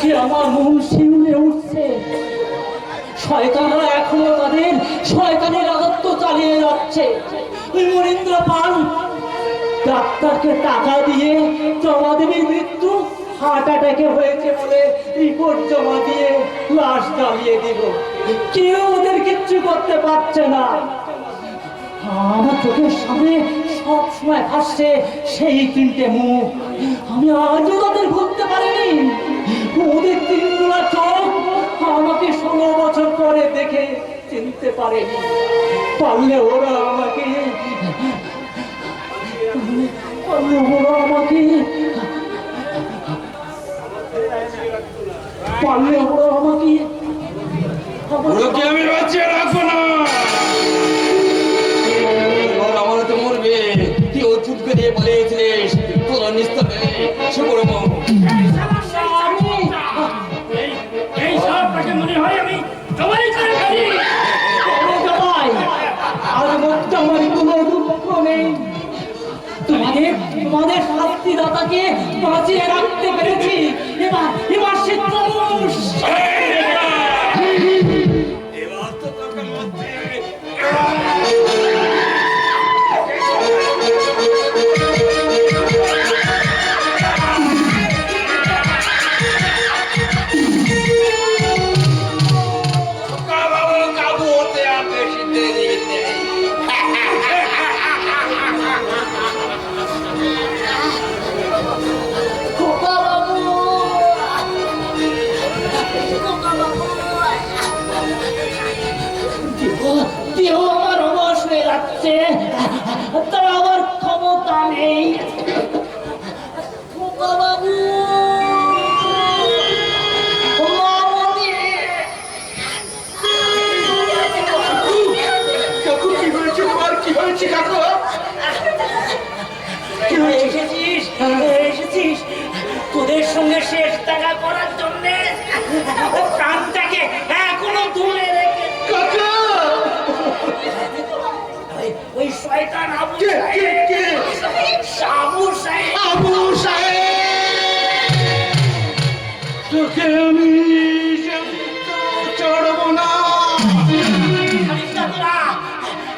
দেখে আমার মন শিউরে উঠছে। শয়তানরা এখনও তাদের শয়তানের রাজত্ব চালিয়ে যাচ্ছে। ওই পাল ডাক্তারকে টাকা দিয়ে জমা দেবীর মৃত্যু হার্ট অ্যাটাকে হয়েছে বলে রিপোর্ট জমা দিয়ে লাশ জ্বালিয়ে দিব। কেউ ওদের কিচ্ছু করতে পারছে না। আমার চোখের সামনে সব সময় ভাসছে সেই তিনটে মুখ। আমি আজও তাদের পারিনি ওদের তিনগুলা চোখ আমাকে ষোলো বছর পরে দেখে চিনতে পারেনি। পারলে আমাকে পারলে ওরা আমাকে পারলে ওরা আমাকে শাস্তিদাতাকে বাঁচিয়ে রাখতে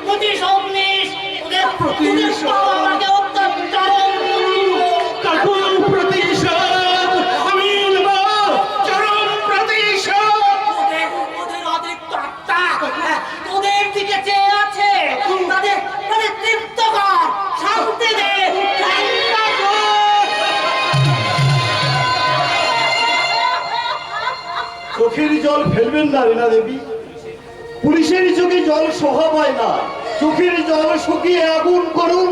প্রতিশোধ নিস। ওদের তোদের সব চোখের জল ফেলবেন না রেনা দেবী। পুলিশের চোখে জল সহা পায় না। চোখের জল শুকিয়ে আগুন করুন।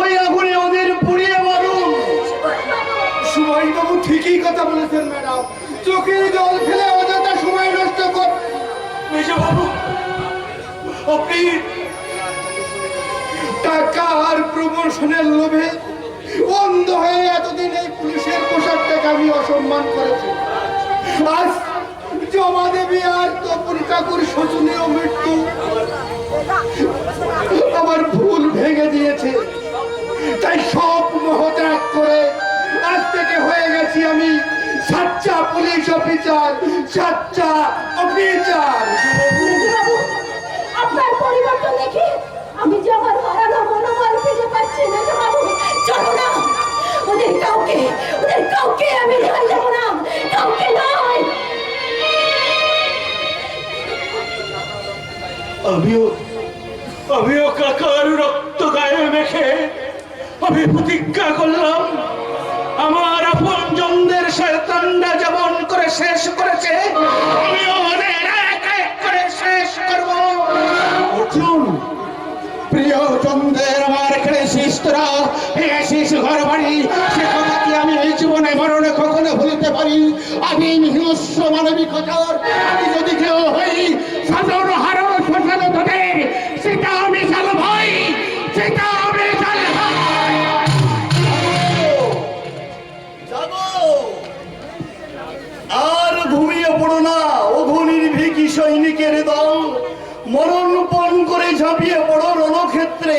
ওই আগুনে ওদের পুড়িয়ে মারুন। সুভাষবাবু ঠিকই কথা বলেছেন ম্যাডাম। চোখের জল ফেলে অযথা সময় নষ্ট কর বাবু আপনি টাকা আর প্রমোশনের লোভে অন্ধ হয়ে এতদিন এই পুলিশের পোশাকটাকে আমি অসম্মান করেছি। আজ জমা দেবী আর তপন কাকুর শোচনীয় মৃত্যু। আমার ভুল ভেঙে দিয়েছে। তাই সব মোহ ত্যাগ করে আজ থেকে হয়ে গেছি আমি সাচ্চা পুলিশ অফিসার, সাচ্চা অফিসার। আপনার পরিবর্তন দেখে। আমি যে আমার হারানো মনোবল ফিরে পাচ্ছি না বাবু, চলো না। ওদের কাউকে ওদের কাউকে আমি রেহাই দেবো না। কাউকে নয় আমিও আমিও কাকার রক্ত গায়ে মেখে আমি প্রতিজ্ঞা করলাম, আমার আপন জনদের শয়তানরা যেমন করে শেষ করেছে, আমিও ওদের এক এক করে শেষ করব। প্রিয় জনদের, আমার এখানে শিস্তরা এসেছিস ঘর বাড়ি, সে কথা কি আমি এই জীবনে মরণে কখনো ভুলতে পারি? আমি হিংস্র মানবিকতার, আমি যদি কেউ হই ঝাঁপিয়ে পড়ো রণক্ষেত্রে।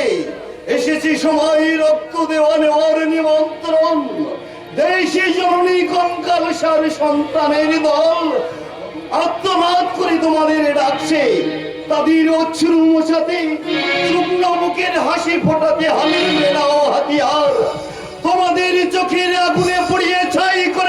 এসেছি সময় রক্ত দেওয়া নেওয়ার নিমন্ত্রণ। দেশে জননী কঙ্কাল সার সন্তানের দল। আত্মনাদ করে তোমাদের ডাকছে। তাদের অশ্রু মোছাতে, শুকন মুখের হাসি ফোটাতে হাতে মেলাও হাতিয়ার। তোমাদের চোখের আগুনে পড়িয়ে ছাই করে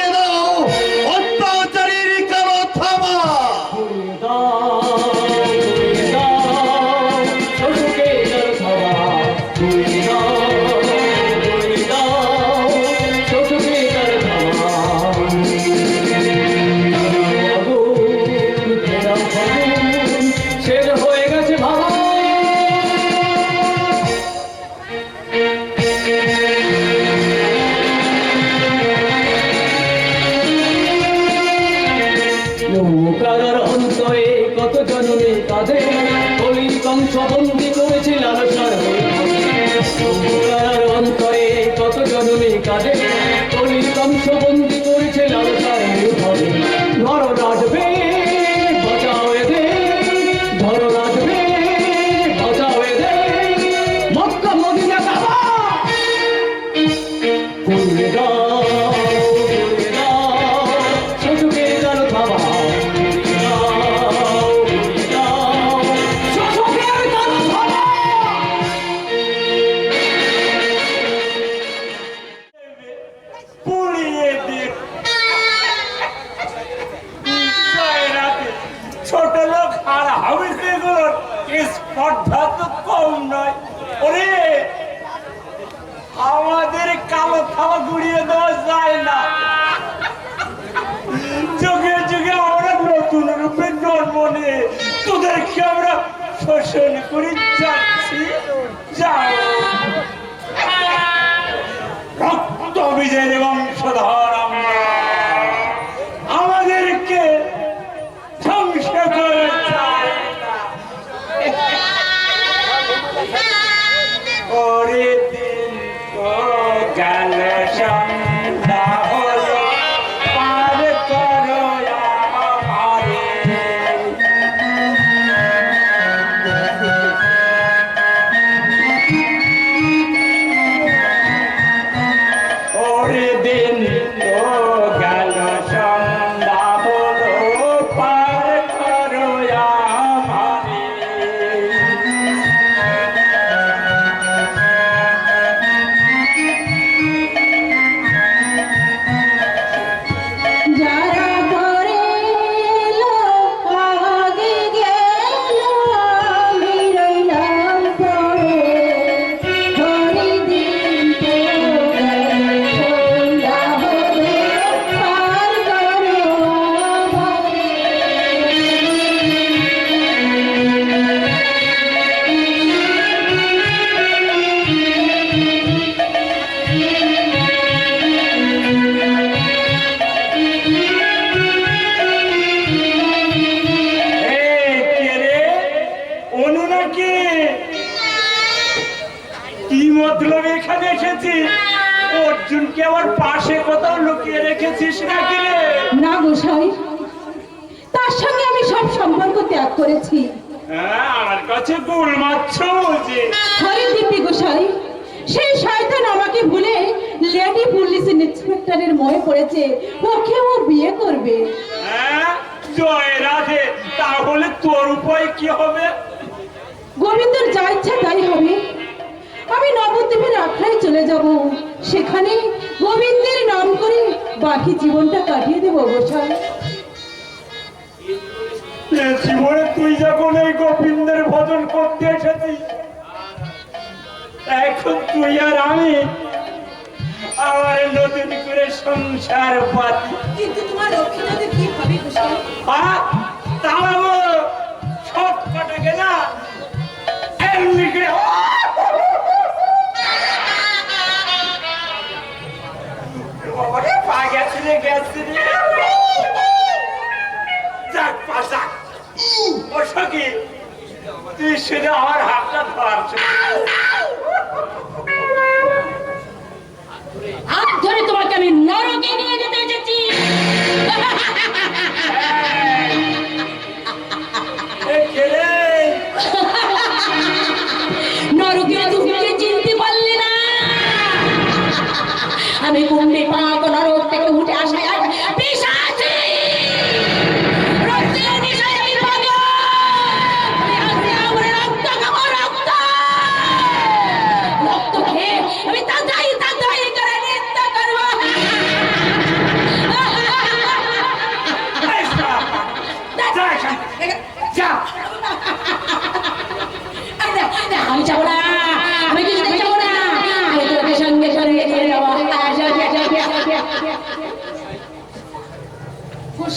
শোষণ করে যাচ্ছি। রক্ত বিজয়ের বংশধর আমাদেরকে ধ্বংস করে না। দিন গেল করেছি। হ্যাঁ আমার কাছে গোল মারছ হরে দিব্যি গোসাই সেই শয়তান আমাকে ভুলে লেডি পুলিশ ইন্সপেক্টরের ময়ে পড়েছে। ওকে ও বিয়ে করবে। হ্যাঁ জয় রাধে তাহলে তোর উপায় কি হবে? গোবিন্দর যা ইচ্ছা তাই হবে। আমি নবদ্বীপের আখড়ায় চলে যাব। সেখানে গোবিন্দের নাম করে বাকি জীবনটা কাটিয়ে দেবো গোসাই। জীবনে তুই যখন এই গোবিন্দের ভজন করতে এসেছিস এখন তুই আর আমি আমার নতুন করে সংসার পাতি কিন্তু তোমার লক্ষ্মীনাথে কি হবে তাড়াবো সব এমনি করে শুধু আমার হাতটা ধরছ হাত ধরে তোমাকে আমি নরকে নিয়ে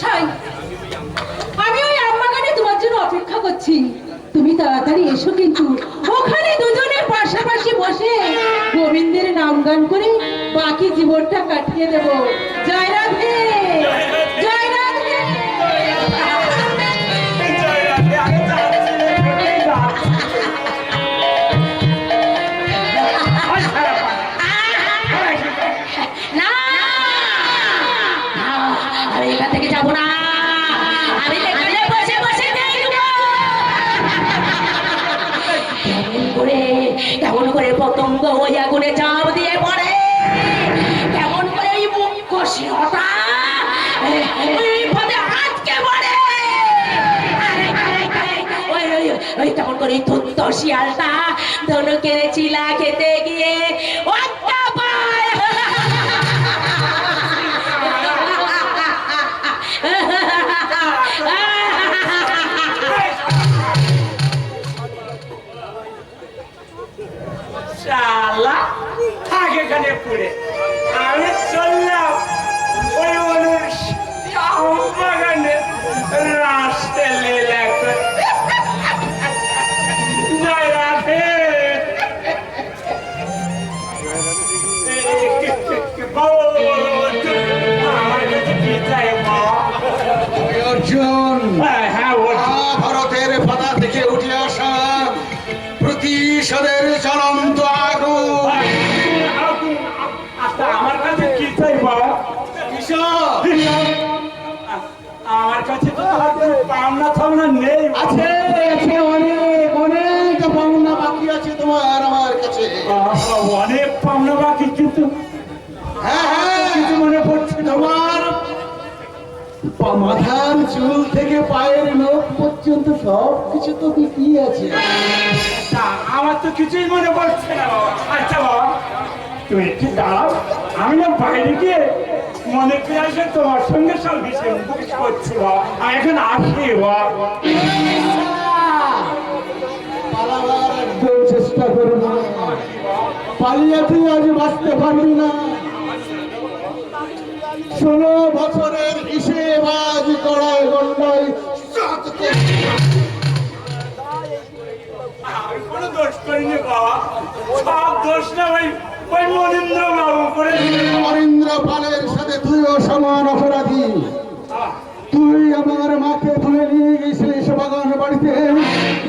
গোসাই আমি ওই আম্মাগানে তোমার জন্য অপেক্ষা করছি। তুমি তাড়াতাড়ি এসো কিন্তু। ওখানে দুজনে পাশাপাশি বসে গোবিন্দের নাম গান করে বাকি জীবনটা কাটিয়ে দেব। জয় রাধে! পতঙ্গ ওই আগুনে চাপ দিয়ে পড়ে কেমন করে ওই মুখ কেমন করে ধুত্ত শিয়ালটা ধনুকের চিলা খেতে গিয়ে এখানে পুড়ে। আমি চললাম ওই বাগানে রাস্তে লীলা জয় রাধে? অর্জুন ভারতের পাতা থেকে উঠে আসা প্রতিশোধের জ্বলন্ত কাছে তো পাওনা থামনা নেই। আছে আছে অনেক অনেক পাওনা বাকি আছে তোমার আমার কাছে। অনেক পাওনা বাকি কিন্তু হ্যাঁ হ্যাঁ। কিছু মনে পড়ছে তোমার মাথার চুল থেকে পায়ের নখ পর্যন্ত সব কিছু তো বিক্রি আছে। আমার তো কিছুই মনে পড়ছে না আচ্ছা বাবা তুমি একটু দাঁড়াও। আমি না বাইরে গিয়ে মনে করে আসে তোমার সঙ্গে সব হিসেব করছি বাবা আমি এখন আসি বাবা একদম চেষ্টা করব না। পালিয়ে তুই আজ বাঁচতে পারবি না। ষোলো বছরের হিসেব আজ কড়াই গন্ডাই আমি কোনো দোষ করিনি বাবা। সব দোষ না ওই নরেন্দ্র পালের সাথে তুইও সমান অপরাধী। তুই আমার মাকে তুলে নিয়ে গেছিলিস বাগান বাড়িতে।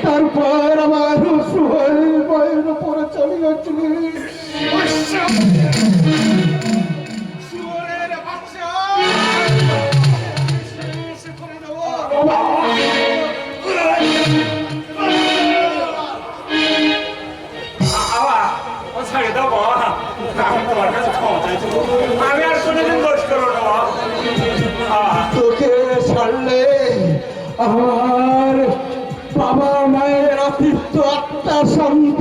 তারপর আমার সুহেল বয়ের উপরে চলে ছাড়লে আমার বাবা মায়ের আতিথ্য আত্মা শান্তি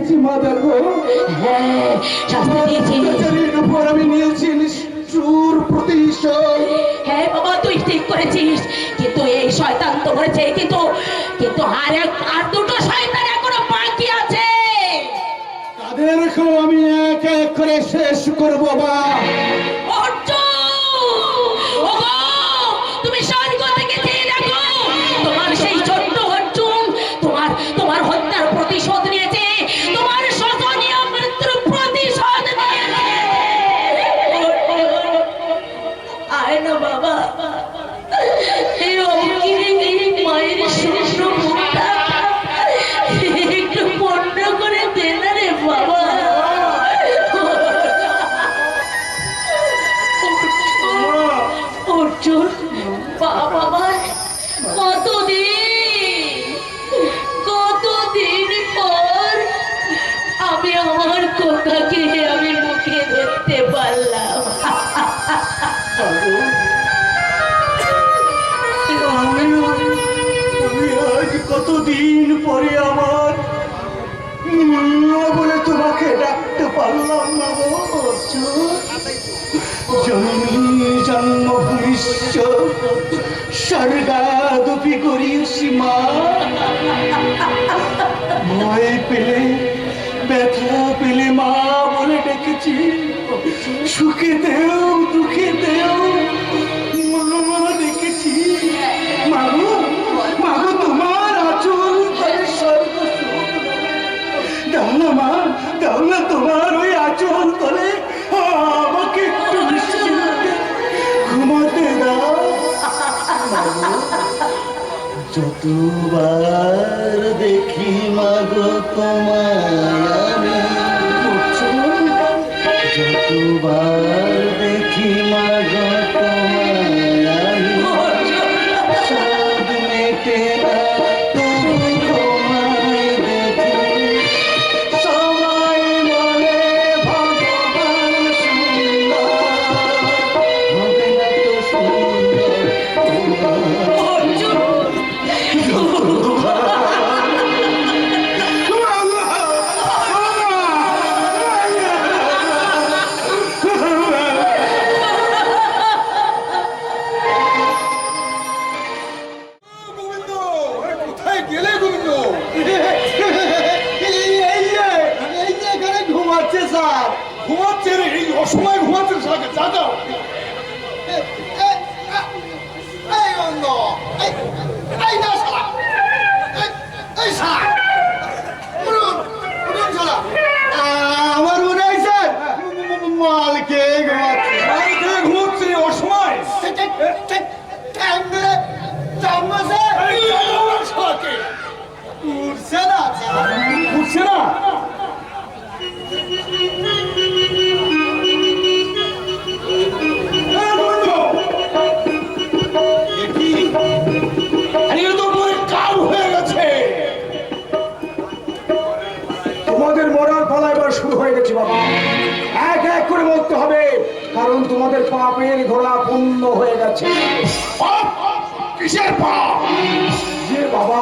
দিয়েছি মা দেখো হ্যাঁ শাস্তি দিয়েছি। অত্যাচারীর উপর আমি নিয়েছি নিষ্ঠুর প্রতিশোধ। হ্যাঁ বাবা তুই ঠিক করেছিস। কিন্তু এই শয়তান তো করেছে কিন্তু কিন্তু আর এক- আর দুটো শয়তান এখনও বাকি আছে। আমি এক এক করে শেষ করব বা জননী জন্মভূমিষ্য স্বর্গাদপি করিয়েছি মা। ভয় পেলে, ব্যথা পেলে মা বলে ডেকেছি। সুখে দেও, দুঃখে দেও। যতবার দেখি মাগো তোমায় যতবার এই কিসের পাপ? যে বাবা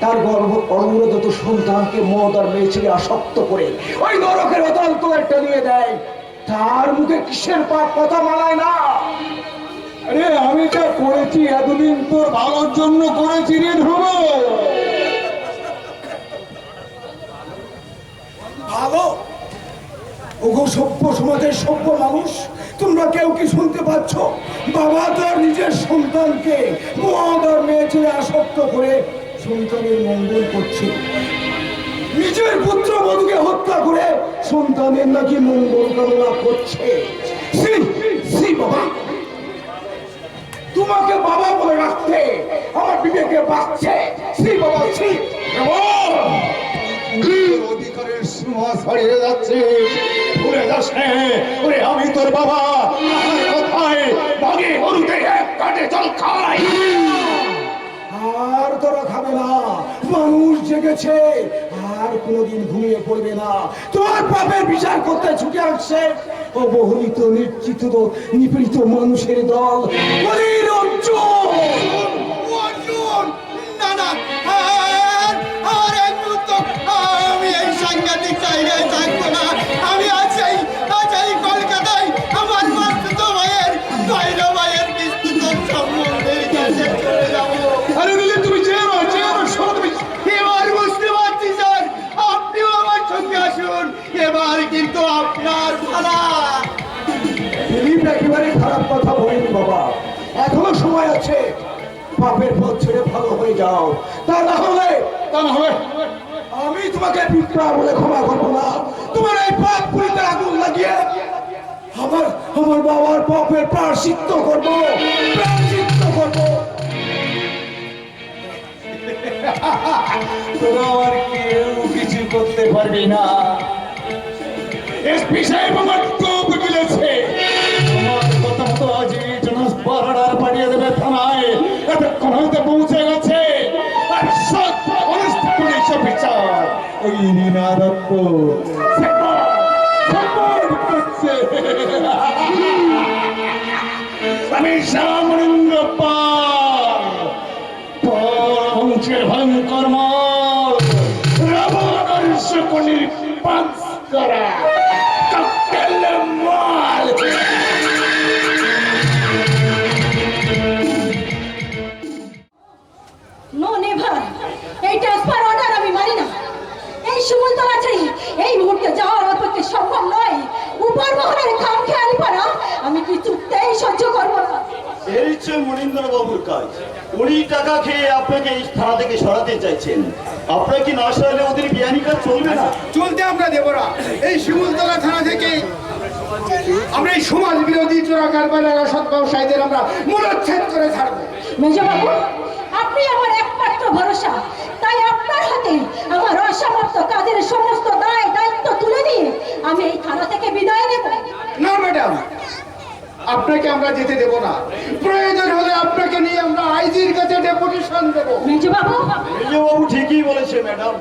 তার গর্ভ অনবরত সন্তানকে মদ আর মেয়ে ছেলে আসক্ত করে ওই নরকের অতন্ত একটা নিয়ে দেয়। তার মুখে কিসের পাপ কথা মানায় না? আরে আমি যা করেছি এতদিন তোর ভালোর জন্য করেছি রে ধ্রুব। ভালো ওগো সভ্য সমাজের সভ্য মানুষ তোমরা কেউ কি শুনতে পাচ্ছ? বাবা তার নিজের সন্তানকে মদ আর মেয়ে ছেলে আসক্ত করে সন্তানের মঙ্গল করছে। নিজের পুত্র বধূকে হত্যা করে সন্তানের নাকি মঙ্গল কামনা করছে। বাবা। তোমাকে বাবা বলে রাখতে আমার বিবেকে বাঁচছে। শ্রী বাবা শ্রী অধিকারের সীমা ছাড়িয়ে যাচ্ছে। ঘুরে যাস ওরে আমি তোর বাবা। কোথায় বাগে গরুতে এক কাটে জল খাই। আর তোরা খাবে না। মানুষ জেগেছে। আর কোনোদিন ঘুমিয়ে পড়বে না। তোমার পাপের বিচার করতে ছুটে আসছে। অবহেলিত নিশ্চিত নিপীড়িত মানুষের দল। না না আর আর একটু তো আমি এই সাংঘাতিক জায়গায় পাপের পথ ছেড়ে ভালো হয়ে যাও। তা না হলে, তা না হলে আমি তোমাকে বিপ্রা বলে ক্ষমা করব না। তোমার এই পাপ পুরিতে আগুন লাগিয়ে আমার আমার বাবার পাপের প্রায়শ্চিত্ত করব প্রায়শ্চিত্ত করব। তোরা আর কেউ কিছু করতে পারবি না। এসপি সাহেব আমার চোখ গিলেছে। কথা মতো আজ এই ট্রান্সফার অর্ডার পাঠিয়ে দেবে থানায় এতক্ষণ পৌঁছে গেছে। আর সব অনেস্ট পুলিশ অফিসার ওই করছে। আমি শ্যামরেন্দ্র পাল পরবংশের ভয়ঙ্কর মল রাবণাংশ কনির পাঁচ করা উনি টাকা খেয়ে আপনাকে এই থানা থেকে সরাতে চাইছেন। আপনার কি না সরালে ওদের বিয়ানি কাজ চলবে না? চলতে আমরা দেব না। এই শিমুলতলা থানা থেকে আমরা এই সমাজ বিরোধী চোরা কারবারের অসৎ ব্যবসায়ীদের আমরা মূলচ্ছেদ করে ছাড়বো। মেজবাবু আপনি আমার একমাত্র ভরসা। তাই আপনার হাতে আমার অসমাপ্ত কাজের সমস্ত দায় দায়িত্ব তুলে দিয়ে আমি এই থানা থেকে বিদায় নেব। না ম্যাডাম। আপনাকে আমরা যেতে দেব না। প্রয়োজন হলে আপনাকে নিয়ে আমরা আইজির কাছে ডেপুটেশন দেব। মেজবাবু বিজয়বাবু ঠিকই বলেছে ম্যাডাম।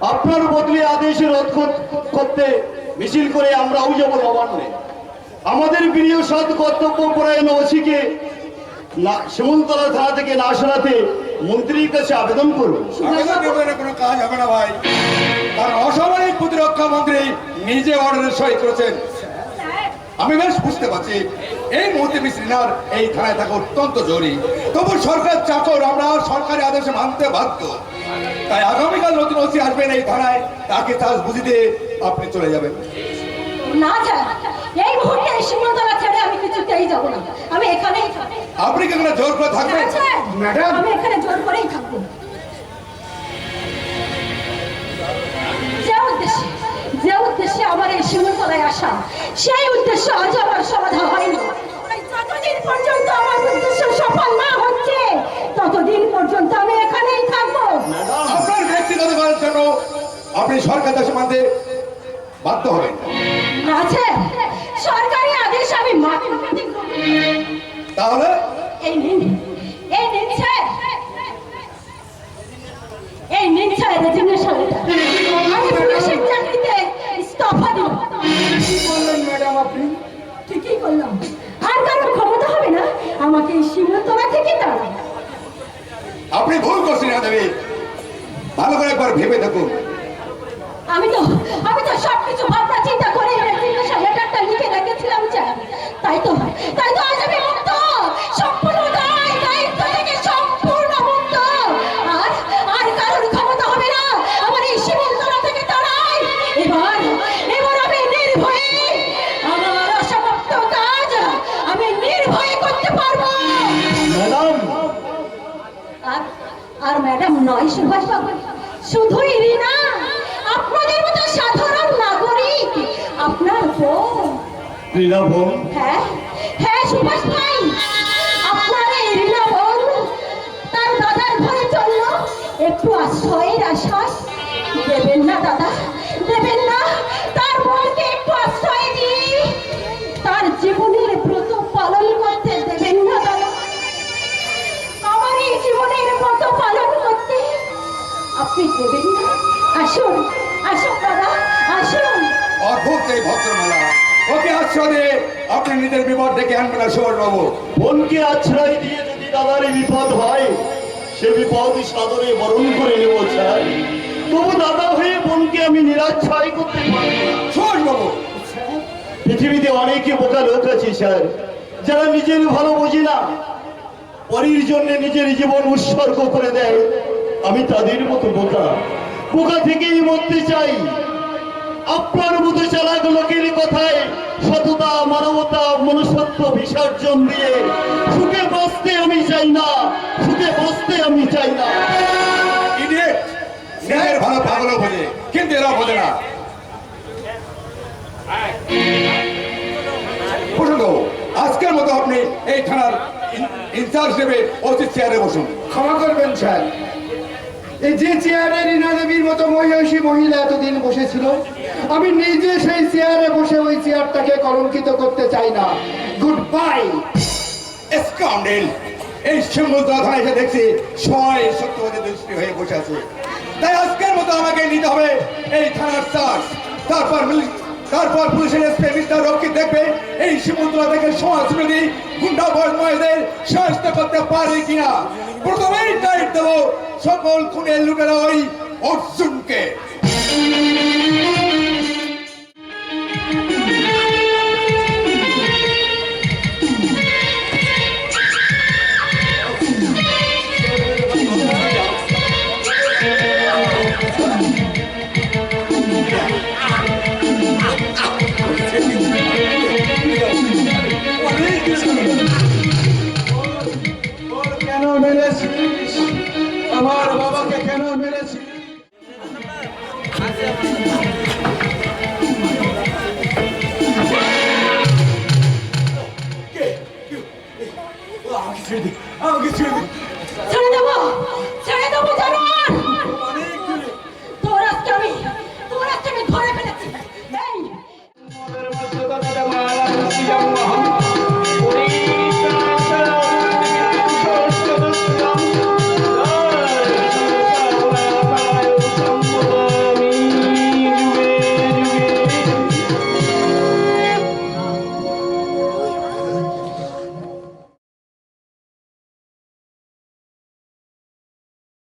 আপনার বদলে আদেশের কর- করতে মিছিল করে আমরাও যাব নবান্নে। আমাদের প্রিয় সৎ কর্তব্য পরায়ণ ওসিকে না শিমুলতলা থানা থেকে না সরাতে মন্ত্রীর কাছে আবেদন করুন। কোনো কাজ হবে না ভাই। কারণ অসামরিক প্রতিরক্ষা মন্ত্রী নিজে অর্ডারে সই করেছেন আমি বেশ বুঝতে পারছি। এই মুহূর্তে মিশ্রিনার এই থানায় থাকা অত্যন্ত জরুরি। তবু সরকার চাকর আমরা সরকারি আদেশে মানতে বাধ্য। তাই আগামীকাল নতুন ওসি আসবেন এই থানায়। তাকে চাষ বুঝিতে আপনি চলে যাবেন। না স্যার এই মুহূর্তে এই সীমান্তলা ছেড়ে আমি কিছুতেই যাব না। আমি এখানেই থাকব। আপনি কি জোর করে থাকবেন? ম্যাডাম। আমি এখানে জোর করেই থাকব। যে উদ্দেশ্যে আমার এই শিমুলতলায় আসা সেই উদ্দেশ্য আজ আমার সমাধান হয়নি। যতদিন পর্যন্ত আমার উদ্দেশ্য সফল না হচ্ছে ততদিন পর্যন্ত আমি এখানেই থাকব। আপনার ব্যক্তিগত কাজের জন্য আপনি সরকার দেশে মানতে বাধ্য হবেন। নয় সুভাষবাবু। শুধুই রিনা আপনাদের মতো সাধারণ নাগরিক। আপনার বোন। হ্যাঁ হ্যাঁ সুভাষ ভাই। আপনার এই বোন তার দাদার ঘরে চলল। একটু আশ্রয়ের আশ্বাস। দেবেন না দাদা। দেবেন দেবেন না আসুন আসুন দাদা আসুন। অদ্ভুত এই ভদ্রমালা ওকে আশ্রয় দিয়ে আপনি নিজের বিপদ ডেকে আনবেন না সুবর্ণ বাবু বোনকে আশ্রয় দিয়ে যদি দাদার বিপদ হয় সে বিপদ সাদরে বরণ করে নেব স্যার তবু দাদা হয়ে বোনকে আমি নিরাশ্রয় করতে সুবর্ণ বাবু পৃথিবীতে অনেকে বোকা লোক আছে স্যার। যারা নিজের ভালো বোঝে না পরের জন্য নিজের জীবন উৎসর্গ করে দেয়। আমি তাদের মতো বোকা। বোকা থেকেই মরতে চাই। আপনার মতো চালাক লোকের কথায় সততা মানবতা মনুষ্যত্ব বিসর্জন দিয়ে সুখে বসতে আমি চাই না সুখে বসতে আমি চাই না। নিজের ভালো পাগলও বোঝে কিন্তু এরা বোঝে না। আজকের মতো আপনি এই থানার ইন- ইনচার্জ হিসেবে অতি চেয়ারে বসুন। ক্ষমা করবেন স্যার। যে চেয়ারে রীনা দেবীর মতো মহিয়সী মহিলা এতদিন বসেছিল, আমি নিজে সেই চেয়ারে বসে ওই চেয়ারটাকে কলঙ্কিত করতে চাই না। গুড বাই স্কাউন্ডেল এই থানায় এসে দেখছি ছয় সত্যবাদী দৃষ্টি হয়ে বসে আছে। তাই আজকের মতো আমাকে নিতে হবে এই থানার চার্জ। তারপর তারপর পুলিশের এসপি মিস্টার রক্ষী দেখবে, এই শিমুদ্রা থেকে সমাজ বিরোধী গুন্ডা বদমাইদের সাহায্য করতে পারে কিনা। প্রথমেই টাইট দেবো, সকল খুনের লুটেরা ওই অর্জুনকে।